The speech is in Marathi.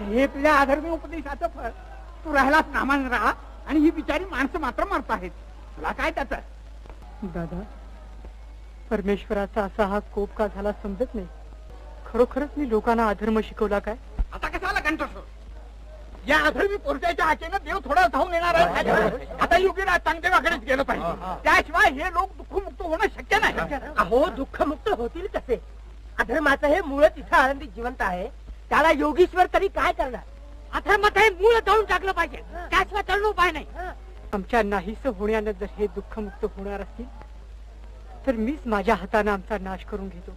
हे तुझ्या अधर्मी उपदेशाचं फळ. तू राहिलास नामान राहा आणि ही बिचारी माणसं मात्र मरत आहेत. तुला काय त्याच? दादा परमेश्वराचा असा हा कोप का झाला समजत नाही? खरोखरच मी लोकांना अधर्म शिकवला काय? आता कशाला कंठोष या अधर्मी पोरट्याच्या हाकेनं देव थोडा धावून येणार आहे. आता योग्य चांगदेवाकडेच गेलं पाहिजे. त्याशिवाय हे लोक दुःखमुक्त होणं शक्य नाही. अहो दुःखमुक्त होतील कसे अधर्माचं हे मुळच इथं आनंदी जिवंत आहे. त्याला योगीश्वर तरी काय करणार? अधर्मात हे मूळ जाऊन टाकलं पाहिजे. त्याशिवाय तरुण उपाय नाही. आमच्या नाहीस होण्यानं जर हे दुःखमुक्त होणार असतील तर मीच माझ्या हाताने आमचा नाश करून घेतो.